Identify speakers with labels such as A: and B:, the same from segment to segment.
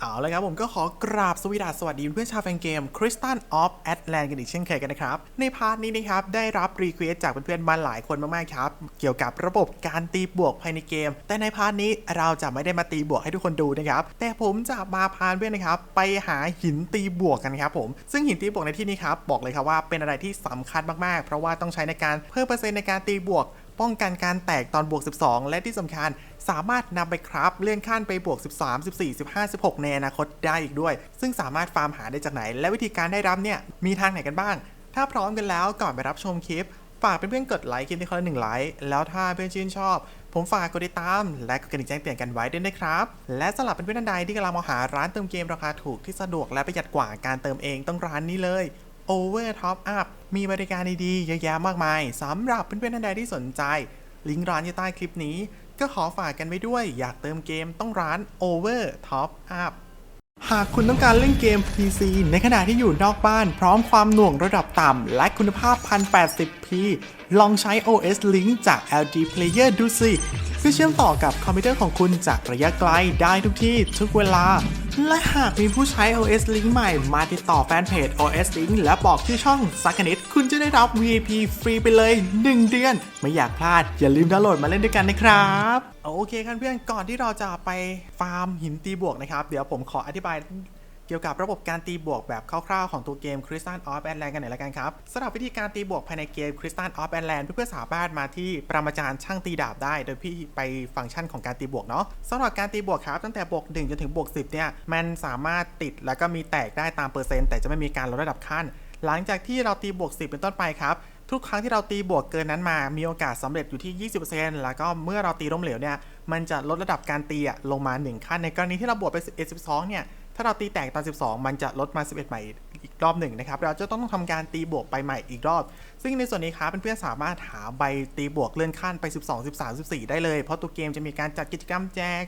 A: เอาละครับผมก็ขอกราบสวีดัสสวัสดีเพื่อนชาวแฟนเกม Crystal of Atlant กันอีกเช่นเคยกันนะครับ ในพาร์ทนี้นะครับ ได้รับรีเควสจากเพื่อนๆมาหลายคนมากๆครับ เกี่ยวกับระบบการตีบวกภายในเกม แต่ในพาร์ทนี้เราจะไม่ได้มาตีบวกให้ทุกคนดูนะครับ แต่ผมจะมาพาเพื่อนนะครับ ไปหาหินตีบวกกันครับผมซึ่งหินตีบวกในที่นี้ครับบอกเลยครับว่าเป็นอะไรที่สำคัญมากๆ เพราะว่าต้องใช้ในการเพิ่มเปอร์เซ็นต์ในการตีบวก ป้องกันการแตกตอนบวก 12 และที่สำคัญสามารถนำไปครับเลื่อนขั้นไปบวก 13 14 15 16 ในอนาคตได้อีกด้วย ซึ่งสามารถฟาร์มหาได้จากไหน และวิธีการได้รับเนี่ยมีทางไหนกันบ้าง ถ้าพร้อมกันแล้วก่อนไปรับชมคลิป ฝากเพื่อนๆกดไลค์คลิปนี้คนละหนึ่งไลค์แล้วถ้าเพื่อนชื่นชอบ ผมฝากกดติดตาม และกดกระดิ่งแจ้งเตือนกันไว้ด้วยนะครับ และสำหรับเพื่อนๆท่านใดที่กำลังมองหาร้านเติมเกมราคาถูกที่สะดวกและประหยัดกว่าการเติมเองต้องร้านนี้เลย Over Top Up มีบริการดีๆเยอะแยะมากมายสำหรับเพื่อนๆท่านใดที่สนใจ ลิงก์ร้านอยู่ใต้คลิปนี้ ก็ขอฝากกันไว้ด้วย อยากเติมเกมต้องร้าน Over Top Up หากคุณต้องการเล่นเกม PC ในขณะที่อยู่นอกบ้าน พร้อมความหน่วงระดับต่ำ และคุณภาพ 1080p ลองใช้ OS Link จาก LG Player ดูสิซึ่งเชื่อมต่อกับคอมพิวเตอร์ของคุณจากระยะไกลได้ทุกที่ทุกเวลา และหากมีผู้ใช้ OS Link ใหม่มาติดต่อแฟนเพจ OS Link และบอกชื่อช่องสักนิด คุณจะได้รับ VIP ฟรีไปเลย 1 เดือน ไม่อยากพลาด อย่าลืมดาวน์โหลดมาเล่นด้วยกันนะครับโอเคครับเพื่อนก่อนที่เราจะไปฟาร์มหินตีบวกนะครับ เดี๋ยวผมขออธิบาย เกี่ยวกับระบบการตีบวกแบบคร่าวๆของตัวเกม Crystal of Atlant กันหน่อยละกันครับสำหรับวิธีการตีบวกภายในเกม Crystal of Atlant เพื่อนๆสามารถมาที่ปรมาจารย์ช่างตีดาบได้ โดยพี่ไปฟังก์ชันของการตีบวกเนาะสำหรับการตีบวกครับตั้งแต่บวก1จนถึงบวก10เนี่ยมันสามารถติดแล้วก็มีแตกได้ตามเปอร์เซ็นต์แต่จะไม่มีการลดระดับขั้น หลังจากที่เราตีบวก 10 เป็นต้นไปครับทุกครั้งที่เราตีบวกเกินนั้นมา มีโอกาสสำเร็จอยู่ที่ 20%แล้วก็เมื่อเราตีล้มเหลวเนี่ย มันจะลดระดับการตีลงมา 1 ขั้น ในกรณีที่เราบวกไป11 12 เนี่ย ถ้าเราตีแตกตอน 12 มันจะลดมา 11 ใหม่อีกรอบหนึ่งนะครับ เราจะต้องทำการตีบวกไปใหม่อีกรอบ ซึ่งในส่วนนี้ครับเพื่อนๆสามารถหาใบตีบวกเลื่อนขั้นไป 12 13 14 ได้เลย เพราะตัวเกมจะมีการจัดกิจกรรมแจก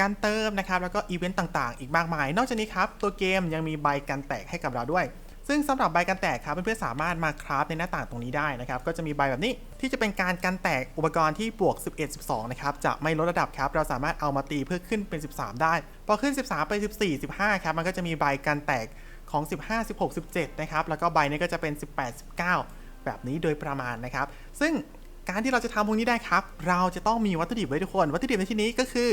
A: การเติมนะครับ แล้วก็อีเวนต์ต่างๆ อีกมากมาย นอกจากนี้ครับ ตัวเกมยังมีใบการแตกให้กับเราด้วย ซึ่งสำหรับใบกันแตกครับเพื่อนๆสามารถมาคราฟในหน้าต่างตรงนี้ได้นะครับก็จะมีใบแบบนี้ที่จะเป็นการกันแตกอุปกรณ์ที่บวก 11 12 นะครับจะไม่ลดระดับครับเราสามารถเอามาตีเพื่อขึ้นเป็น 13 ได้ พอขึ้น 13 ไป 14 15 ครับมันก็จะมีใบกันแตกของ 15 16 17 นะครับแล้วก็ใบนี้ก็จะเป็น 18 19 แบบนี้โดยประมาณนะครับซึ่งการที่เราจะทำพวกนี้ได้ครับ เราจะต้องมีวัตถุดิบไว้ทุกคน วัตถุดิบในที่นี้ก็คือ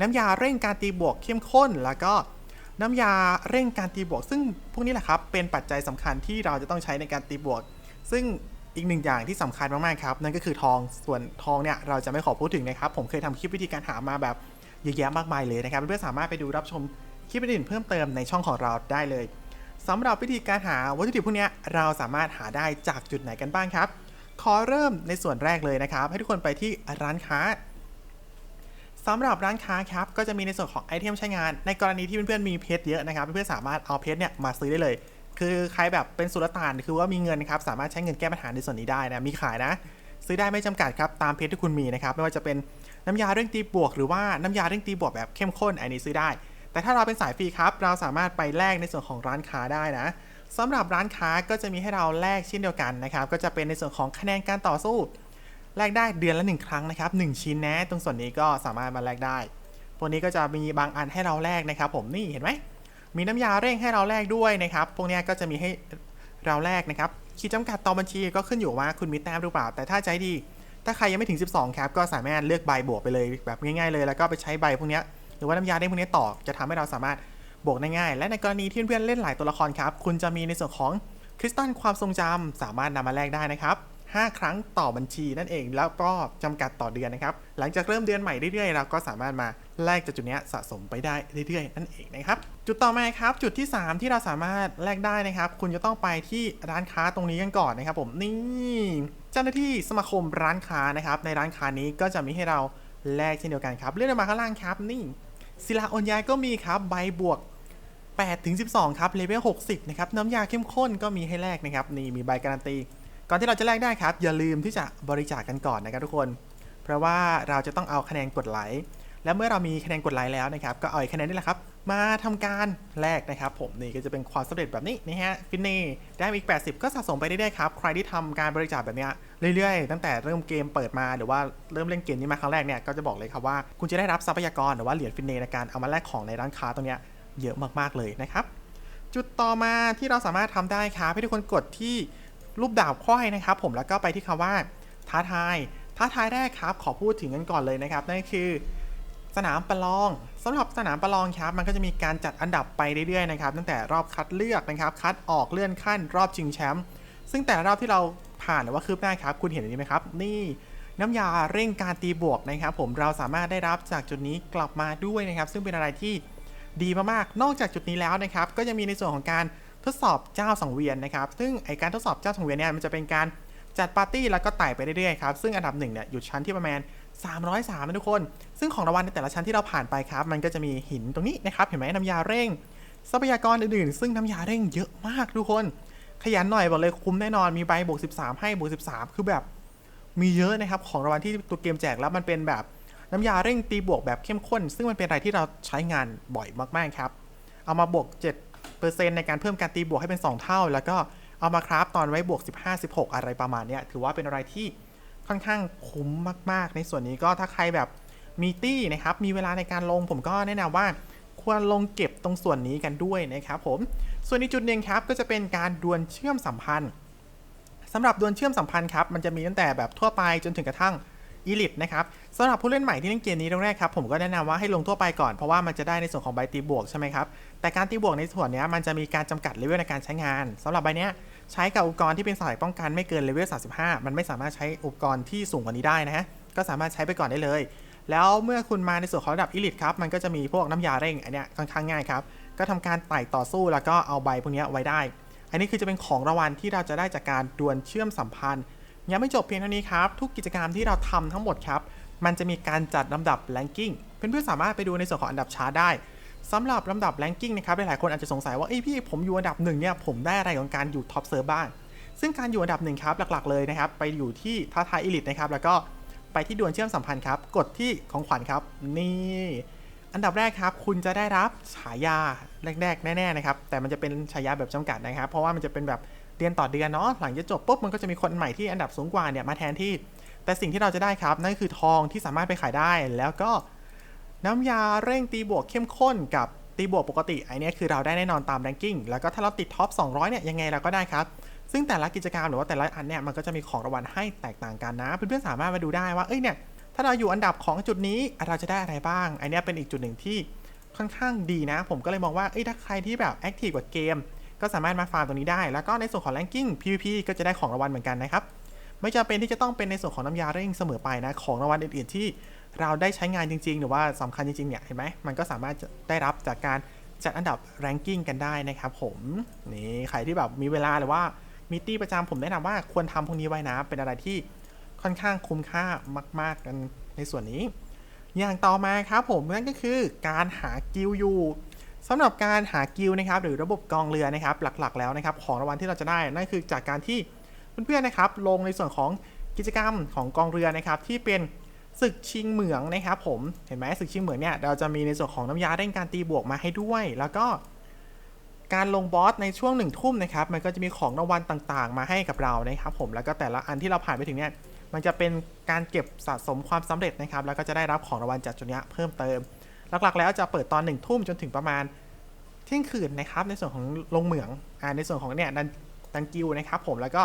A: น้ำยาเร่งการตีบวกเข้มข้น แล้วก็ น้ำยาเร่งการตีบวก ซึ่งพวกนี้แหละครับเป็นปัจจัยสำคัญที่เราจะต้องใช้ในการตีบวก ซึ่งอีกหนึ่งอย่างที่สำคัญมากๆครับ นั่นก็คือทองส่วนทองเนี่ยเราจะไม่ขอพูดถึงนะครับ ผมเคยทำคลิปวิธีการหามาแบบเยอะแยะมากมายเลยนะครับเพื่อนๆสามารถไปดูรับชมคลิปอื่นเพิ่มเติมในช่องของเราได้เลยสำหรับวิธีการหาวัตถุดิบพวกนี้เราสามารถหาได้จากจุดไหนกันบ้างครับ ขอเริ่มในส่วนแรกเลยนะครับ ให้ทุกคนไปที่ร้านค้า สำหรับร้านค้าครับก็จะมีในส่วนของไอเทมใช้งาน ในกรณีที่เพื่อนๆมีเพชรเยอะนะครับเพื่อนๆสามารถเอาเพชรเนี่ยมาซื้อได้เลย คือใครแบบเป็นสุลต่านคือว่ามีเงินนะครับสามารถใช้เงินแก้ปัญหาในส่วนนี้ได้นะมีขายนะ ซื้อได้ไม่จำกัดครับตามเพชรที่คุณมีนะครับไม่ว่าจะเป็นน้ำยาเร่งตีบวก หรือว่าน้ำยาเร่งตีบวกแบบเข้มข้นอันนี้ซื้อได้ แต่ถ้าเราเป็นสายฟรีครับเราสามารถไปแลกในส่วนของร้านค้าได้นะสำหรับร้านค้าก็จะมีให้เราแลกเช่นเดียวกันนะครับก็จะเป็นในส่วนของคะแนนการต่อสู้ แลกได้เดือนละ 1 ครั้งนะครับ1ชิ้นนะตรงส่วนนี้ก็สามารถมาแลกได้พวกนี้ก็จะมีบางอันให้เราแลกนะครับ ผมนี่เห็นไหมมีน้ำยาเร่งให้เราแลกด้วยนะครับ พวกนี้ก็จะมีให้เราแลกนะครับขีดจำกัดต่อบัญชีก็ขึ้นอยู่ว่าคุณมีแต้มหรือเปล่า แต่ถ้าใจดี ถ้าใครยังไม่ถึง 12ครับก็สามารถเลือกใบบวกไปเลยแบบง่ายๆเลย แล้วก็ไปใช้ใบพวกนี้หรือว่าน้ำยาเร่งพวกนี้ต่อจะทำให้เราสามารถบวกได้ง่าย และในกรณีที่เพื่อนๆเล่นหลายตัวละครครับคุณจะมีในส่วนของคริสตัลความทรงจำสามารถนำมาแลกได้นะครับ 5 ครั้งต่อบัญชีนั่นเอง แล้วก็จำกัดต่อเดือนนะครับ หลังจากเริ่มเดือนใหม่เรื่อยๆเราก็สามารถมาแลกจากจุดนี้สะสมไปได้เรื่อยๆ นั่นเองนะครับ จุดต่อมาครับ จุดที่ 3 ที่เราสามารถแลกได้นะครับ คุณจะต้องไปที่ร้านค้าตรงนี้กันก่อนนะครับ ผมนี่เจ้าหน้าที่สมาคมร้านค้านะครับ ในร้านค้านี้ก็จะมีให้เราแลกเช่นเดียวกันครับเลื่อนมาข้างล่างครับนี่ศิลาโอนย้ายก็มีครับใบบวก8ถึง12 ครับเลเวล60 นะครับ น้ำยาเข้มข้นก็มีให้แลกนะครับ นี่มีใบการันตี ก่อนที่เราจะแลกได้ครับ อย่าลืมที่จะบริจาคกันก่อนนะครับทุกคน เพราะว่าเราจะต้องเอาคะแนนกดไลค์และเมื่อเรามีคะแนนกดไลค์แล้วนะครับ ก็เอาคะแนนนี่แหละครับ มาทำการแลกนะครับผมนี่ก็จะเป็นความสำเร็จแบบนี้นะฮะฟินเน่ได้มาอีก 80 ก็สะสมไปเรื่อยๆครับใครที่ทำการบริจาคแบบนี้เรื่อยๆ ตั้งแต่เริ่มเกมเปิดมาหรือว่าเริ่มเล่นเกมนี้มาครั้งแรกเนี่ยก็จะบอกเลยครับว่าคุณจะได้รับทรัพยากรหรือว่าเหรียญฟินเน่ในการเอามาแลกของในร้านค้าตรงเนี้ยเยอะมากๆเลยนะครับจุดต่อมาที่เราสามารถทำได้ครับให้ทุกคนกดที่ รูปดาบควายนะครับ ผมแล้วก็ไปที่คำว่า ท้าทาย ท้าทายแรกครับ ขอพูดถึงกันก่อนเลยนะครับ นั่นคือสนามประลองสำหรับสนามประลองครับ มันก็จะมีการจัดอันดับไปเรื่อยๆนะครับ ตั้งแต่รอบคัดเลือกนะครับ คัดออกเลื่อนขั้น รอบชิงแชมป์ซึ่งแต่รอบที่เราผ่านหรือว่าคืบหน้าครับ คุณเห็นอันนี้ไหมครับ นี่น้ำยาเร่งการตีบวกนะครับ ผมเราสามารถได้รับจากจุดนี้กลับมาด้วยนะครับ ซึ่งเป็นอะไรที่ดีมากๆ นอกจากจุดนี้แล้วนะครับ ก็จะมีในส่วนของการ ทดสอบเจ้าสังเวียนนะครับ ซึ่งไอการทดสอบเจ้าสังเวียนเนี่ยมันจะเป็นการจัดปาร์ตี้แล้วก็ไต่ไปเรื่อยๆครับ ซึ่งอันดับหนึ่งเนี่ยอยู่ชั้นที่ประมาณ 303นะทุกคน ซึ่งของรางวัลในแต่ละชั้นที่เราผ่านไปครับ มันก็จะมีหินตรงนี้นะครับ เห็นไหมน้ำยาเร่ง ทรัพยากรอื่นๆ ซึ่งน้ำยาเร่งเยอะมากทุกคน ขยันหน่อยบอกเลยคุ้มแน่นอน มีใบบวก13 ให้บวก13 คือแบบมีเยอะนะครับ ของรางวัลที่ตัวเกมแจกแล้วมันเป็นแบบน้ำยาเร่งตีบวกแบบเข้มข้น ซึ่งมันเป็นอะไรที่เราใช้งานบ่อยมากๆครับ เอามาบวก 7 ในการเพิ่มการตีบวกให้เป็น 2 เท่า แล้วก็เอามาคราฟตอนไว้บวก 15 16 อะไรประมาณเนี้ยถือว่าเป็นอะไรที่ค่อนข้างคุ้มมาก ๆ ในส่วนนี้ก็ถ้าใครแบบมีตี้นะครับ มีเวลาในการลงผมก็แนะนำว่าควรลงเก็บตรงส่วนนี้กันด้วยนะครับผม ส่วนอีกจุดหนึ่งครับก็จะเป็นการดวลเชื่อมสัมพันธ์สำหรับดวลเชื่อมสัมพันธ์ครับมันจะมีตั้งแต่แบบทั่วไปจนถึงกระทั่ง อีลิทนะครับสำหรับผู้เล่นใหม่ที่เล่นเกมนี้แรกๆครับผมก็แนะนำว่าให้ลงทั่วไปก่อนเพราะว่ามันจะได้ในส่วนของใบตีบวกใช่ไหมครับแต่การตีบวกในส่วนเนี้ยมันจะมีการจำกัดเลเวลในการใช้งานสำหรับใบเนี้ยใช้กับอุปกรณ์ที่เป็นสายป้องกันไม่เกินเลเวล35 มันไม่สามารถใช้อุปกรณ์ที่สูงกว่านี้ได้นะฮะก็สามารถใช้ไปก่อนได้เลย แล้วเมื่อคุณมาในส่วนของระดับอีลิทครับมันก็จะมีพวกน้ำยาเร่งอันเนี้ยค่อนข้างง่ายครับก็ทำการไต่ต่อสู้แล้วก็เอาใบพวกเนี้ยไว้ได้ อันนี้คือจะเป็นของรางวัลที่เราจะได้จากการดวลเชื่อมสัมพันธ์ ยังไม่จบเพียงเท่านี้ครับ ทุกกิจกรรมที่เราทำทั้งหมดครับ มันจะมีการจัดลำดับแ a งกิ้งเพื่อนๆสามารถไปดูในส่วนของอันดับชาร์ตได้สำหรับลำดับแ a งกิ้งนะครับหลายๆคนอาจจะสงสัยว่าเอ้ยพี่ผมอยู่อันดับหนึ่งเนี่ยผมได้อะไรของการอยู่ท็อปเซิร์ฟบ้างซึ่งการอยู่อันดับหนึ่งครับหลักๆเลยนะครับไปอยู่ที่ท้าทายอีลิทนะครับแล้วก็ไปที่ดวลเชื่อมสัมพันธ์ครับ กดที่ของขวัญครับ นี่ อันดับแรกครับ คุณจะได้รับฉายาแรกๆแน่ๆนะครับ แต่มันจะเป็นฉายาแบบจำกัดนะครับ เพราะว่ามันจะเป็นแบบ เดือนต่อเดือนเนาะหลังจะจบปุ๊บมันก็จะมีคนใหม่ที่อันดับสูงกว่าเนี่ยมาแทนที่ แต่สิ่งที่เราจะได้ครับ นั่นคือทองที่สามารถไปขายได้ แล้วก็น้ำยาเร่งตีบวกเข้มข้นกับตีบวกปกติไอเนี้ยคือเราได้แน่นอนตามแรงกิ้งแล้วก็ถ้าเราติดท็อป200เนี่ยยังไงเราก็ได้ครับซึ่งแต่ละกิจกรรมหรือว่าแต่ละอันเนี่ยมันก็จะมีของรางวัลให้แตกต่างกันนะเพื่อนๆสามารถมาดูได้ว่าเอ้ยเนี่ยถ้าเราอยู่อันดับของจุดนี้เราจะได้อะไรบ้างไอเนี้ยเป็นอีกจุดหนึ่งที่ค่อนข้างดีนะ ผมก็เลยมองว่าเอ้ยถ้าใครที่แบบแอคทีฟกับเกม ก็สามารถมาฟาร์มตรงนี้ได้ แล้วก็ในส่วนของ ranking PVP ก็จะได้ของรางวัลเหมือนกันนะครับ ไม่จำเป็นที่จะต้องเป็นในส่วนของน้ำยาเร่งเสมอไปนะ ของรางวัลอื่นๆที่เราได้ใช้งานจริง ๆ หรือว่าสำคัญจริง ๆ เนี่ย เห็นไหม มันก็สามารถได้รับจากการจัดอันดับ ranking กันได้นะครับผม นี่ ใครที่แบบมีเวลาหรือว่ามีตี้ประจำผมแนะนำว่าควรทำพวกนี้ไว้นะ เป็นอะไรที่ค่อนข้างคุ้มค่ามาก ๆ กันในส่วนนี้ อย่างต่อมาครับผมนั่นก็คือการหากิลอยู่ สำหรับการหากิลนะครับหรือระบบกองเรือนะครับหลักๆ แล้วนะครับของรางวัลที่เราจะได้นั่นคือจากการที่เพื่อนๆนะครับลงในส่วนของกิจกรรมของกองเรือนะครับที่เป็นศึกชิงเหมืองนะครับผมเห็นไหมศึกชิงเหมืองเนี่ยเราจะมีในส่วนของน้ำยาเร่งการตีบวกมาให้ด้วย แล้วก็การลงบอสในช่วงหนึ่งทุ่มนะครับมันก็จะมีของรางวัลต่างๆ มาให้กับเรานะครับผมแล้วก็แต่ละอันที่เราผ่านไปถึงเนี่ยมันจะเป็นการเก็บสะสมความสำเร็จนะครับแล้วก็จะได้รับของรางวัลจากจุดนี้เพิ่มเติม หลักๆ แล้วจะเปิดตอนหนึ่งทุ่มจนถึงประมาณเที่ยงคืนนะครับ ในส่วนของลงเหมืองอ่าในส่วนของเนี่ยดันดันกิวนะครับผมแล้วก็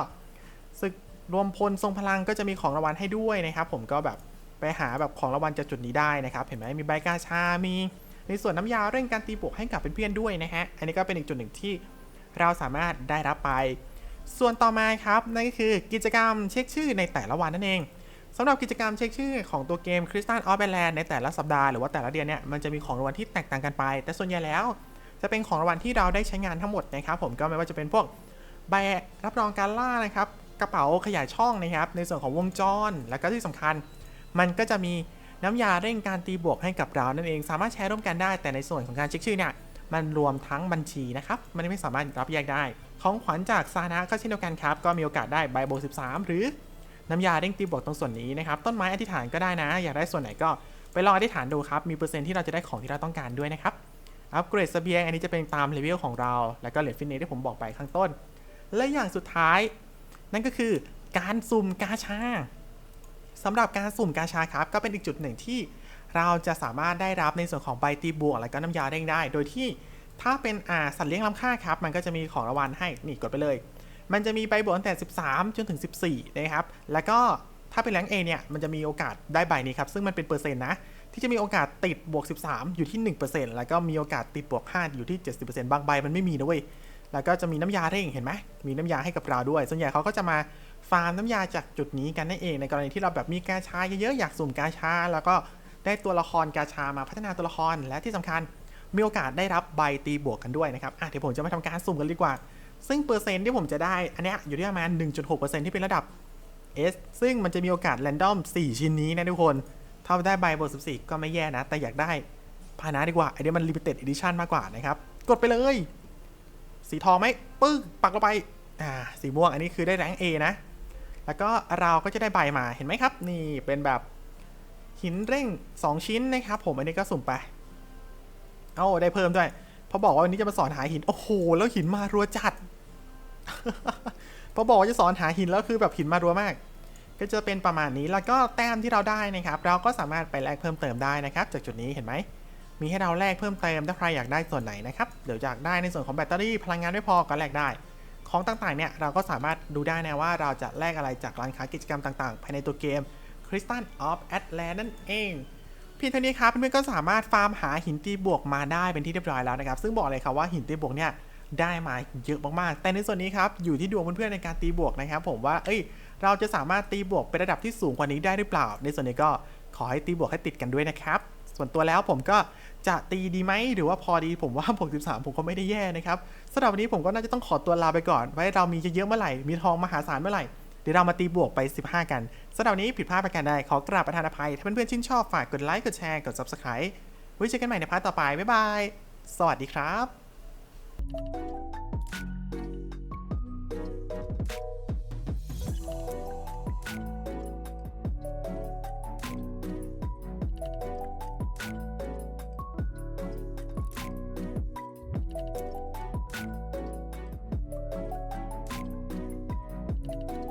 A: ศึกรวมพลทรงพลังก็จะมีของรางวัลให้ด้วยนะครับผมก็แบบไปหาแบบของรางวัลจากจุดนี้ได้นะครับ เห็นไหมมีใบกาชา มีในส่วนน้ำยาเร่งการตีบวกให้กับเพื่อนๆด้วยนะฮะอันนี้ก็เป็นอีกจุดหนึ่งที่เราสามารถได้รับไป ส่วนต่อมาครับนั่นก็คือกิจกรรมเช็คชื่อในแต่ละวันนั่นเอง สำหรับกิจกรรมเช็คชื่อของตัวเกม Crystal of a l a n d ในแต่ละสัปดาห์หรือว่าแต่ละเดือนเนี่ยมันจะมีของรางวัลที่แตกต่างกันไป แต่ส่วนใหญ่แล้ว จะเป็นของรางวัลที่เราได้ใช้งานทั้งหมดนะครับผมก็ไม่ว่าจะเป็นพวกใบรับรองการล่านะครับกระเป๋าขยายช่องนะครับในส่วนของวงจร แล้วก็ที่สำคัญ มันก็จะมีน้ำยาเร่งการตีบวกให้กับเรานั่นเองสามารถแชร์ร่วมกันได้ แต่ในส่วนของการเช็คชื่อเนี่ยมันรวมทั้งบัญชีนะครับมันไม่สามารถรับแยกได้ ของขวัญจากซานะก็เช่นเดียวกันครับก็มีโอกาสได้ใบโบ 13 หรือ น้ำยาเร่งตีบวกตรงส่วนนี้นะครับ ต้นไม้อธิษฐานก็ได้นะ อยากได้ส่วนไหนก็ไปลองอธิษฐานดูครับ มีเปอร์เซ็นต์ที่เราจะได้ของที่เราต้องการด้วยนะครับ อัปเกรดสเบียงอันนี้จะเป็นตามเลเวลของเรา แล้วก็เหรียญฟินเนสที่ผมบอกไปข้างต้น และอย่างสุดท้าย นั่นก็คือการสุ่มกาชาสำหรับการสุ่มกาชาครับ ก็เป็นอีกจุดหนึ่งที่เราจะสามารถได้รับในส่วนของใบตีบวก และก็น้ำยาเร่งได้ โดยที่ถ้าเป็นอ่าสัตว์เลี้ยงล้ำค่าครับ มันก็จะมีของรางวัลให้ นี่กดไปเลย มันจะมีใบบวกตั้งแต่ 13 จนถึง 14 นะครับ แล้วก็ถ้าเป็นแรงเอเนี่ย มันจะมีโอกาสได้ใบนี้ครับ ซึ่งมันเป็นเปอร์เซ็นต์นะ ที่จะมีโอกาสติดบวก 13 อยู่ที่ 1%แล้วก็มีโอกาสติดบวก 5 อยู่ที่ 70%บางใบมันไม่มีนะเว้ย แล้วก็จะมีน้ำยาเร่งเห็นไหม มีน้ำยาให้กับเราด้วย ส่วนใหญ่เขาก็จะมาฟาร์มน้ำยาจากจุดนี้กันนั่นเอง ในกรณีที่เราแบบมีกาชาเยอะๆ อยากสุ่มกาชา แล้วก็ได้ตัวละครกาชามาพัฒนาตัวละคร และที่สำคัญมีโอกาสได้รับใบตีบวกกันด้วยนะครับอะเดี๋ยวผมจะมาทำการสุ่มกันดีกว่า ซึ่งเปอร์เซ็นต์ที่ผมจะได้ อันเนี้ยอยู่ที่ประมาณ 1.6%ที่เป็นระดับ S ซึ่งมันจะมีโอกาสแรนดอม 4 ชิ้นนี้นะทุกคน ถ้าได้ใบบวก14 ก็ไม่แย่นะ แต่อยากได้พานะดีกว่าไอเนี้ยมัน limited edition มากกว่านะครับ กดไปเลย สีทองไหมปึ๊กปักลงไป อ่า สีม่วงอันนี้คือได้แรง A นะ แล้วก็เราก็จะได้ใบมาเห็นไหมครับ นี่เป็นแบบหินเร่ง 2 ชิ้นนะครับผมอันนี้ก็สุ่มไป เอ้าได้เพิ่มด้วย พราะบอกว่าวันนี้จะมาสอนหาหิน โอ้โห แล้วหินมารัวจัด พอบอกว่าจะสอนหาหินแล้วคือแบบหินมารัวมาก ก็จะเป็นประมาณนี้ แล้วก็แต้มที่เราได้นะครับ เราก็สามารถไปแลกเพิ่มเติมได้นะครับ จากจุดนี้เห็นไหม มีให้เราแลกเพิ่มเติมถ้าใครอยากได้ส่วนไหนนะครับ เดี๋ยวอยากได้ในส่วนของแบตเตอรี่พลังงานไม่พอก็แลกได้ ของต่างๆเนี่ยเราก็สามารถดูได้นะว่าเราจะแลกอะไรจากร้านค้ากิจกรรมต่างๆ ภายในตัวเกม Crystal of Atlant นั่นเอง เพียงเท่านี้ครับเพื่อนๆก็สามารถฟาร์มหาหินตีบวกมาได้เป็นที่เรียบร้อยแล้วนะครับ ซึ่งบอกเลยครับว่าหินตีบวกเนี่ยได้มาเยอะมากๆ แต่ในส่วนนี้ครับอยู่ที่ดวงเพื่อนๆในการตีบวกนะครับ ผมว่าเอ้ยเราจะสามารถตีบวกเป็นระดับที่สูงกว่านี้ได้หรือเปล่า ในส่วนนี้ก็ขอให้ตีบวกให้ติดกันด้วยนะครับ ส่วนตัวแล้วผมก็จะตีดีไหมหรือว่าพอดีผมว่า63ผมก็ไม่ได้แย่นะครับสำหรับวันนี้ผมก็น่าจะต้องขอตัวลาไปก่อน ไว้เรามีเยอะๆเมื่อไหร่มีทองมหาศาลเมื่อไหร่ เดี๋ยวเรามาตีบวกไป 15 กันสำหรับนนี้ผิดพลาดประการใดขอกราบประทานอภัย ถ้าเพื่อนๆชื่นชอบฝากกดไลค์กดแชร์กด subscribe ไว้เจอกันใหม่ในพาร์ทต่อไปบ๊ายบาย สวัสดีครับ